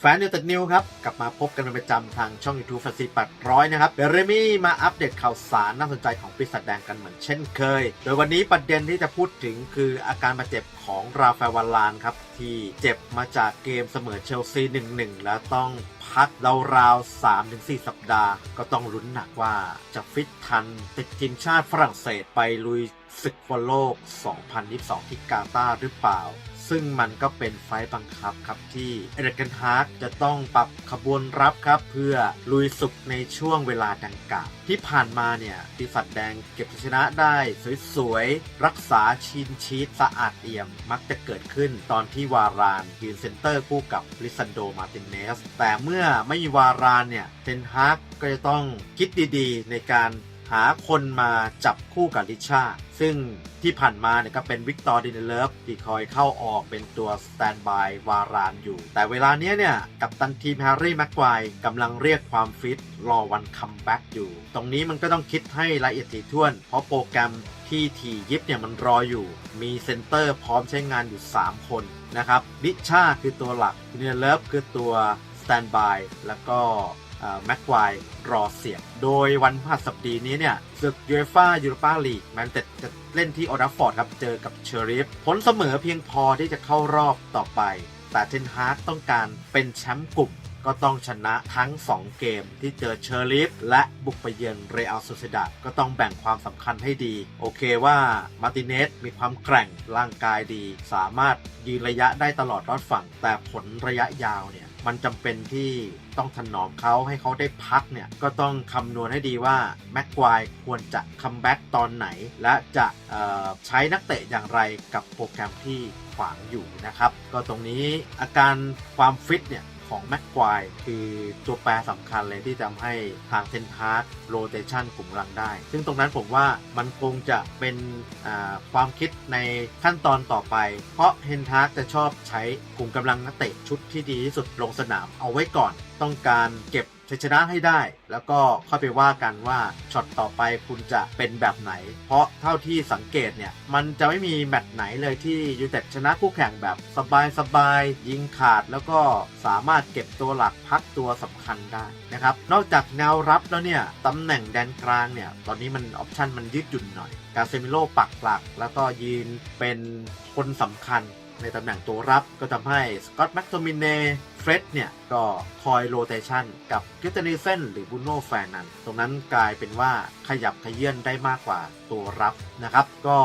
แฟนนิวตัดนิวครับ กลับมาพบกันเป็นประจำทางช่อง YouTube ฟันซีปัดร้อยนะครับเดเรมี่มาอัปเดตข่าวสารน่าสนใจของปีศาจแดงกันเหมือนเช่นเคย โดยวันนี้ประเด็นที่จะพูดถึงคืออาการบาดเจ็บของราฟาเอลวาลานครับ ที่เจ็บมาจากเกมเสมอเชลซี 1-1 แล้วต้องพักราวๆ3-4 สัปดาห์ ก็ต้องลุ้นหนักว่าจะฟิตทันติดทีมชาติฝรั่งเศสไปลุยศึกฟุตบอลโลก 2022 ที่กาตาร์หรือเปล่า ซึ่งมันก็เป็นไฟล์บังคับครับที่เอเดกันฮาร์กจะต้องปรับขบวนรับครับเพื่อลุยสุกในช่วงเวลาดังกล่าวที่ผ่านมาเนี่ยปีศาจแดงเก็บชนะได้สวยๆ รักษาชินชีตสะอาดเอี่ยม มักจะเกิดขึ้นตอนที่วารานยืนเซนเตอร์คู่กับลิซันโดมาตินเนสแต่เมื่อไม่มีวารานเนี่ยเทนฮาร์กก็จะต้องคิดดีๆ ในการ หาคนมาจับคู่กับลิชาซึ่งที่ผ่านมาเนี่ยก็เป็นวิกตอร์ดินเลิฟที่คอยเข้าออกเป็นตัวสแตนบายวารานอยู่ แต่เวลาเนี้ยเนี่ย กับตันทีมแฮร์รี่แม็กควกำลังเรียกความฟิต รอวันคัมแบ็กอยู่ ตรงนี้มันก็ต้องคิดให้ละเอียดถี่ถ้วน เพราะโปรแกรมที่ทียิปเนี่ยมันรออยู่ มีเซนเตอร์พร้อมใช้งานอยู่ 3 คนนะครับลิชาคือตัวหลักดินเลิฟคือตัวสแตนบายแล้วก็ แม็กควายรอเสียบโดยวันพฤหัสบดีนี้เนี่ยศึกยูเอฟ่ายูโรปาลีกแมนเต็ดจะเล่นที่โอลด์ฟอร์ดครับเจอกับเชอริฟผลเสมอเพียงพอที่จะเข้ารอบต่อไป แต่เทนฮาร์กต้องการเป็นแชมป์กลุ่มก็ต้องชนะทั้ง 2 เกมที่เจอเชอริฟและบุกไปเยือนเรอัลโซเซดาก็ต้องแบ่งความสำคัญให้ดี โอเคว่ามาร์ติเนสมีความแกร่งร่างกายดี สามารถยืนระยะได้ตลอดรอดฝั่ง แต่ผลระยะยาวเนี่ย มันจำเป็นที่ต้องถนอมเขาให้เขาได้พักเนี่ย ก็ต้องคำนวณให้ดีว่าแม็กควายควรจะคัมแบ็กตอนไหน และจะใช้นักเตะอย่างไรกับโปรแกรมที่ขวางอยู่นะครับ ก็ตรงนี้อาการความฟิตเนี่ย ของแม็กควายคือตัวแปรสำคัญเลยที่ทำให้ทางเซนทาร์โรเตชันกลุ่มกำลังได้ ซึ่งตรงนั้นผมว่ามันคงจะเป็นความคิดในขั้นตอนต่อไป เพราะเฮนทาร์จะชอบใช้กลุ่มกำลังนักเตะชุดที่ดีที่สุดลงสนามเอาไว้ก่อน ต้องการเก็บชัยชนะให้ได้ แล้วก็ค่อยไปว่ากันว่าช็อตต่อไปคุณจะเป็นแบบไหน เพราะเท่าที่สังเกตเนี่ย มันจะไม่มีแมตช์ไหนเลยที่ยูเต็ดชนะคู่แข่งแบบสบายๆยิงขาดแล้วก็สามารถเก็บตัวหลักพักตัวสำคัญได้นะครับ นอกจากแนวรับแล้วเนี่ยตำแหน่งแดนกลางเนี่ย ตอนนี้มันออปชันมันยืดหยุ่นหน่อย กาเซมิโลปักหลัก แล้วก็ยืนเป็นคนสำคัญในตำแหน่งตัวรับก็ทำให้สกอตต์แม็กโทมินเน่ ร็ดเนี่ยก็คอยโรเตชันกับกิตเตอร์นิเซนหรือบุโน่แฟนนันตรงนั้นกลายเป็นว่าขยับขยื่นได้มากกว่าตัวรับนะครับ ก็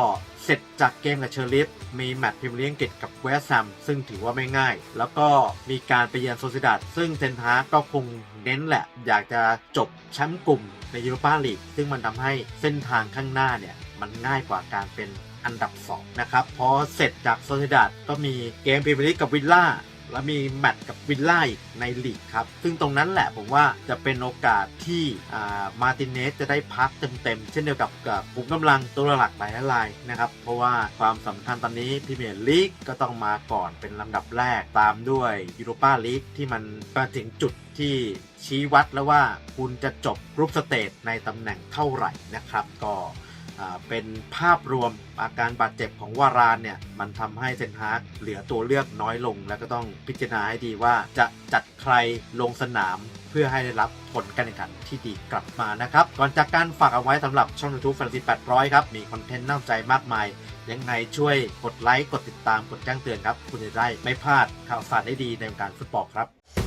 เสร็จจากเกมกับเชอร์ลิฟมีแมตช์พรีเมียร์ลีกอังกฤษกับเวสต์แฮมซึ่งถือว่าไม่ง่าย แล้วก็มีการไปเยือนโซซิดาดซึ่งเทนฮาก็คงเน้นแหละ อยากจะจบแชมป์กลุ่มในยูโรปาลีกซึ่งมันทำให้เส้นทางข้างหน้าเนี่ยมันง่ายกว่าการเป็นอันดับ 2 นะครับ พอเสร็จจากโซซิดาดก็มีเกมพรีเมียร์ลีกกับวิลล่า แล้วมีแมตช์กับวิลล่าอีกในลีกครับ ซึ่งตรงนั้นแหละผมว่าจะเป็นโอกาสที่มาตินเนสจะได้พักเต็มๆ เช่นเดียวกับกับกลุ่มกำลังตัวหลักหลายรายนะครับ เพราะว่าความสำคัญตอนนี้พรีเมียร์ลีกก็ต้องมาก่อนเป็นลำดับแรกตามด้วยยูโรปาลีกที่มันมาถึงจุดที่ชี้วัดแล้วว่าคุณจะจบกรุ๊ปสเตจในตำแหน่งเท่าไหร่นะครับก็ เป็นภาพรวมอาการบาดเจ็บของวารานเนี่ย มันทำให้เซนฮาร์กเหลือตัวเลือกน้อยลง แล้วก็ต้องพิจารณาให้ดีว่าจะจัดใครลงสนามเพื่อให้ได้รับผลการแข่งขันที่ดีกลับมานะครับ ก่อนจากการฝากเอาไว้สำหรับช่อง YouTube แฟนซี800 ครับ มีคอนเทนต์น่าสนใจมากมาย ยังไงช่วยกดไลค์ กดติดตาม กดแจ้งเตือนครับ คุณจะได้ไม่พลาดข่าวสารได้ดีในวงการฟุตบอลครับ